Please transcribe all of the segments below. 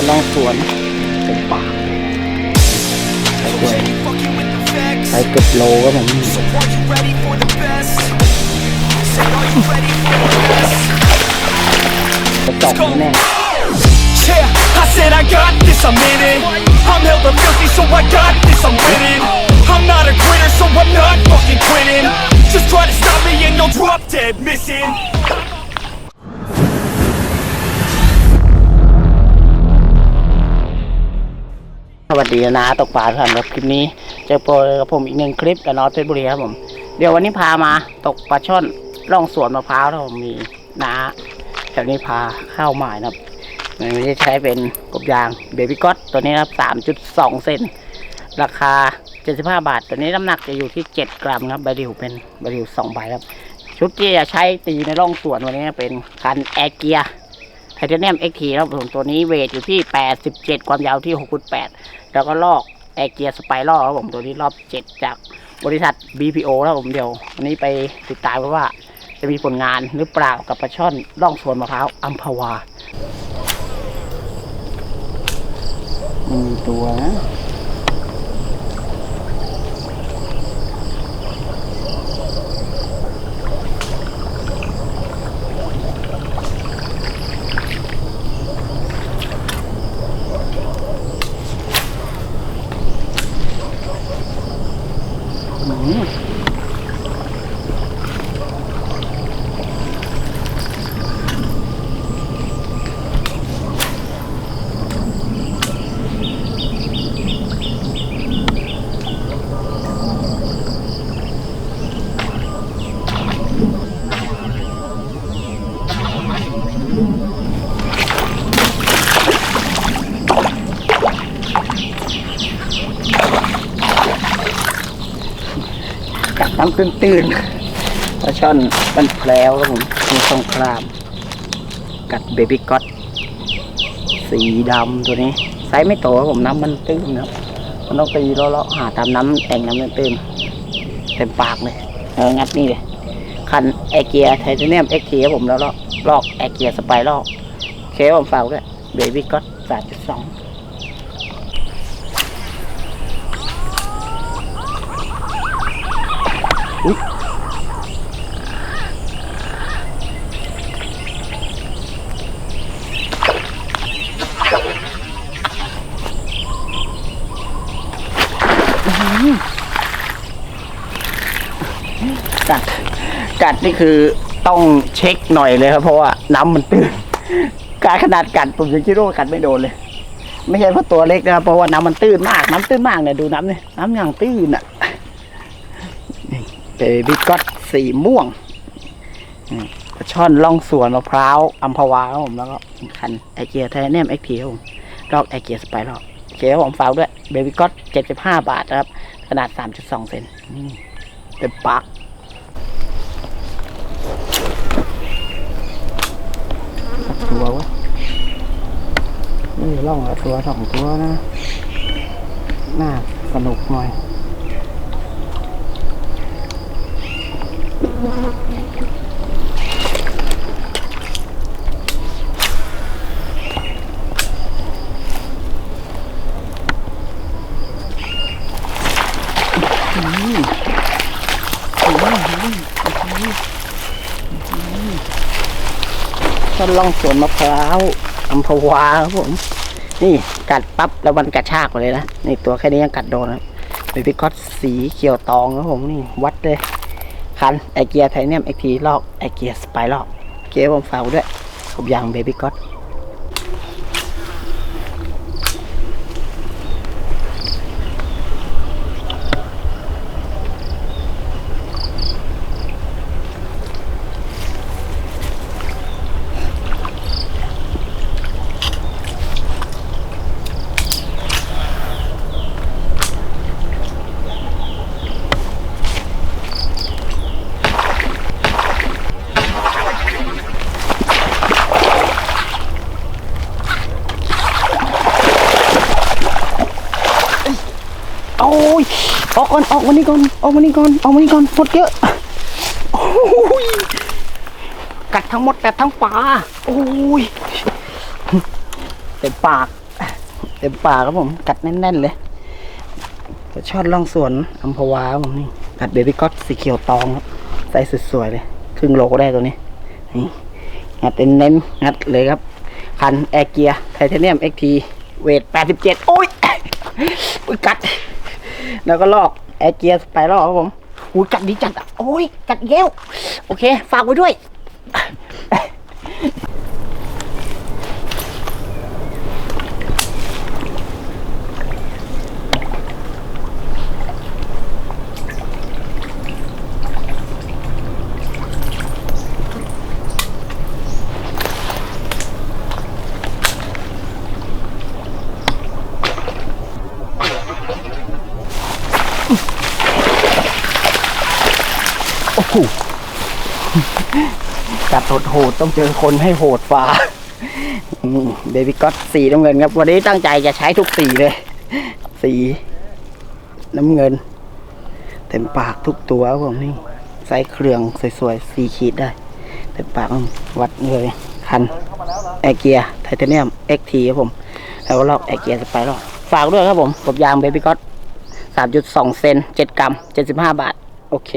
อนล่องสวนเป็นป่าไปด้วยไปเกือบโลก็ผม Are you ready for the best? Say, are you ready for the best? จะจบแน่ Yeah, I said I got this, I'm in it. I'm hella filthy, so I got this, I'm winning. I'm not a quitter, so I'm not fucking quitting. Just try to stop me and you'll drop dead missing. วัสดีนะตกปลาสำหรับคลิปนี้เจอโปรกับผมอีกหนึ่งคลิปกับน้องเพชรบุรีครับผม เดี๋ยววันนี้พามาตกปลาช่อนร่องสวนมะพร้าวครับผมมีนาแถวนี้พาเข้าหมายนะครับไม่ได้ใช้เป็นกบยางเบบี้ก๊อตตัวนี้ครับ3.2เซนราคา75บาท ตัวนี้น้ำหนักจะอยู่ที่7กรัมครับใบดิวเป็นใบดิว2ใบครับ ชุดที่จะใช้ตีในร่องสวนวันนี้เป็นคันแอร์เกีย ไทเทเนียมเอ็กทีครับผมตัวนี้เวทอยู่ที่ 87 ความยาวที่6.8แล้วก็ลอกแอร์เกียสไปลอกครับผมตัวนี้รอบ 7 จากบริษัท BPO แล้วผมเดี๋ยววันนี้ไปติดตามว่าจะมีผลงานหรือเปล่ากับปลาช่อนร่องสวนมะพร้าวอัมพวามีตัวนะ อืมกัด น้ำตื้นๆปลาช่อนมันแพลวครับผมมีสงคราม กัดเบบี้ก็อตสีดำตัวนี้ไซส์ไม่โตครับผมน้ำมันตื้นครับมันต้องตีเลาะๆหาตามน้ำแอ่งน้ำตื้นเต็มปากเลยเอองัดนี่เลยคันแอเกียไทเทเนียมเอ็กทีครับผมแล้วลอกลอกแอเกียสไปลอกเคผมฝากด้วยเบบี้ก็อตสามจุดสอง กัดกัดนี่คือต้องเช็คหน่อยเลยครับเพราะว่าน้ำมันตื้นการขนาดกัดผมยังคิดว่ากัดไม่โดนเลย ไม่ใช่เพราะตัวเล็กนะครับเพราะว่าน้ำมันตื้นมากน้ำตื้นมากเนี่ยดูน้ำเนี่ยน้ำอย่างตื้นอะ เบบี้ก็อตสีม่วงปลาช่อนล่องสวนมะพร้าวอัมพวาครับผมแล้วก็คันไอเกียไทเนมเอ็กทีครับผมลอกไอเกียสไปลอกเคครับผมฝาด้วยเบบี้ก็อตเจ็ดสิบห้าบาทนะครับ ขนาดสามจุดสองเซนเต็มปากตัววะนี่ล่องละตัวสองตัวนะ น่าสนุกหน่อย นล่องสวนมะพร้าวอัมพวาครับผม นี่กัดปั๊บแล้วมันกระชากเลยนะนี่ตัวแค่นี้ยังกัดโดนนะเบบี้คอตสีเขียวตองครับผมนี่ วัดเลย คันไอเกียไทเนียมเอ็กทีลอกไอเกียสไปลอก เกียร์ผมฝาวด้วยผมยางเบบี้ก๊อต โอ้ยออกก่อนออกมานี่ก่อนออกมานี่ก่อนออกมานี่ก่อนหมดเยอะโอ้ยกัดทั้งหมดกัดทั้งปลาโอ้ยเต็มปากเต็มปากครับผม กัดแน่นๆเลยปลาช่อนล่องสวนอัมพวาผมนี่กัดเบบี้ก๊อตสีเขียวตองครับไซส์สวยๆเลยครึ่งโลก็ได้ตัวนี้นี่งัดเน้นๆงัดเลยครับ คันแอร์เกียร์ไทเทเนียม XT เวท87โอ้ยอุ๊ยกัด แล้วก็ลอกแอร์เกียไปลอกครับผมอุ้ยกัดดีจัดอะโอ้ยกัดเย้วโอเค ฝากไว้ด้วย โอ้โหกัดโหดๆต้องเจอคนให้โหดฟ้าเบบี้ก็ตสีน้ำเงินครับ วันนี้ตั้งใจจะใช้ทุกสีเลย สีน้ำเงิน เต็มปากทุกตัวครับผมนี่ใส่เครื่องสวยๆสีขีดได้ เต็มปากวัดเลย คันแอเกียไทเทเนียม XT ครับผม แล้วก็ลอกแอเกียสไปลอกฝากด้วยครับผมกบยางเบบี้ก็ต 3.2 เซน 7 กรัม 75 บาท โอเค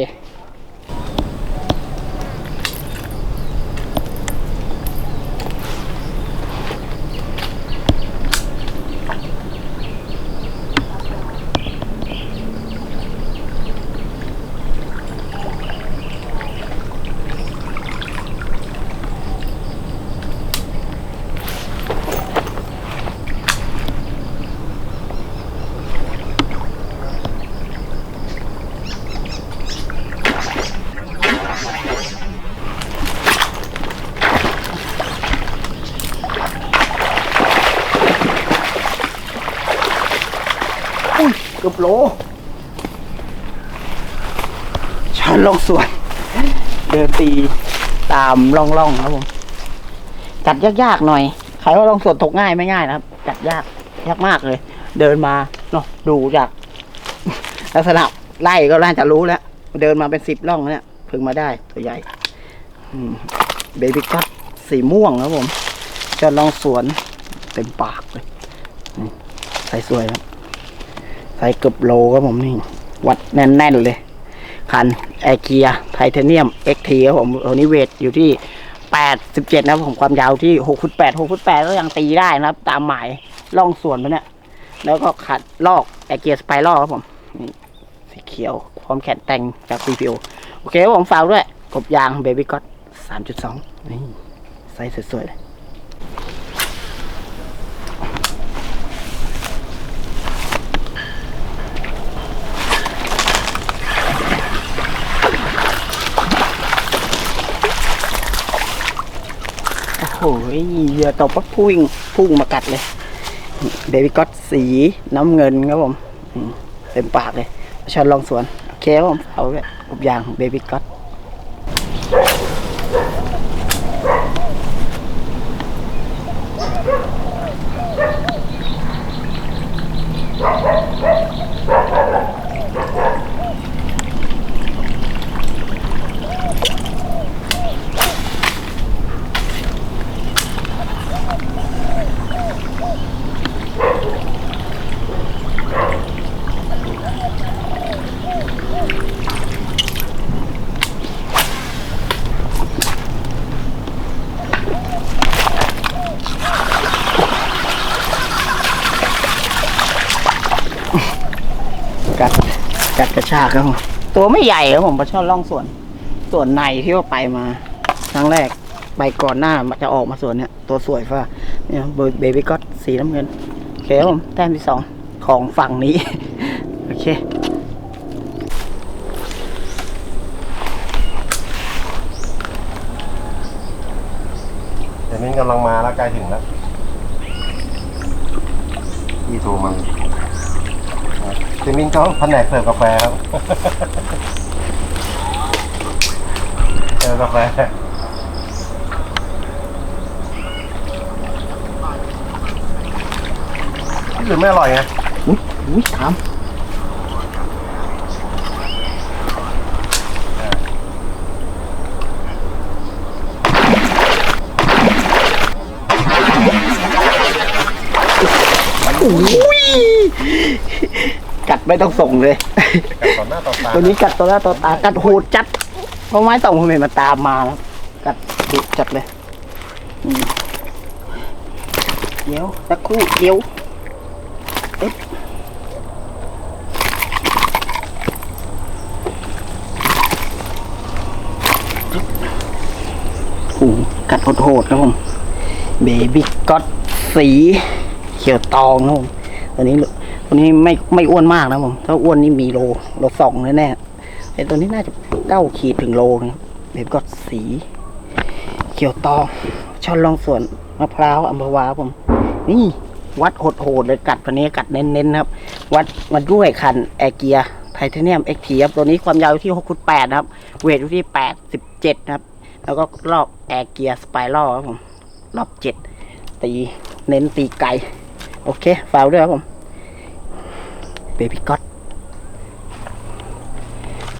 กือบโลชันลงสวยเดินตีตามร่องๆครับผม จัดยากๆหน่อย ใครว่าลองสวนตกง่ายไม่ง่ายนะครับ จัดยากยากมากเลย เดินมาเนาะดูจาก ลักษณะไล่ก็น่าจะรู้แล้ว เดินมาเป็นสิบร่องเนี่ยเพิ่งมาได้ตัวใหญ่เบบี้กัตสีม่วงครับผมจะลองสวนเต็มปากเลยใส่สวยครับ ส่เกือบโลครับผมนี่ วัดแน่นๆเลย คันแอเกียไทเทเนียม XT ครับผมตัวนี้เวทอยู่ที่87นะครับผมความยาวที่6ฟุต8 6ฟุต8ก็ยังตีได้นะครับ ตามหมายล่องส่วนไปเนี่ย แล้วก็ขัดลอกแอเกียสไปลอกครับผมนี่สีเขียว พร้อมแขนแต่งจาก CPO โอเคผมฝากด้วยกบยางเบบี้ก็3.2นี่ไซส์สวยๆเลย หเหยื่อตกปั๊บพุ่งพุ่งมากัดเลยเบบี้ก็ตสีน้ำเงินครับผมเต็มปากเลยชอนลองสวน โอเคครับผมเอาเลยอบยางเบบี้ก็ต กัดกัดกระชากครับผมตัวไม่ใหญ่ครับผมปลาช่อนล่องสวน ส่วนในที่ว่าไปมาครั้งแรกไปก่อนหน้ามันจะออกมาสวนเนี่ยตัวสวยฟ้าเนี่ยเบบี้ก็ตสีน้ำเงินโอเคครับผมแต้มที่สองของฝั่งนี้ โอเคเดี๋ยวนี้กำลังมาแล้วใกล้ถึงแล้วพี่โทรมา เจมินเขาแผนกเสิร์ฟกาแฟครับเสิร์ฟกาแฟที่อื่นไม่อร่อยไงอุ้ยอุ้ยถามอุ้ยกัด ไม่ต้องส่งเลย กัดต่อหน้าต่อตาตัวนี้กัดตัวหน้าตัวตากัดโหดจัด เพราะไม้ต่องผมเห็นมาตามมาแล้วกัดดุจัดเลยอืมเดี๋ยวสักครู่เดี๋ยวอึ๊บโอ้โหกัดโหดๆครับผมเบบี้ก็อตสี เขียวตองนะผมตัวนี้ ตัวนี้ไม่ไม่อ้วนมากนะผมถ้าอ้วนนี่มีโลโลสองแน่ๆแต่ตัวนี้น่าจะเก้าขีดถึงโลนะครับเบบี้ก็สี เขียวตองชอนลองสวนมะพร้าวอัมพวาผม นี่วัดโหดๆเลยกัดพันนี้กัดเน้นๆนะครับ วัดวัดด้วยคันแอร์เกียไทเทเนียมเอ็กทีครับตัวนี้ความยาวอยู่ที่6ฟุต8นะครับ เวทอยู่ที่87นะครับ แล้วก็รอบแอร์เกียสไปรัลครับผมรอบ7ตีเน้นตีไกลโอเคฝากด้วยครับผม เบบี้ก็อต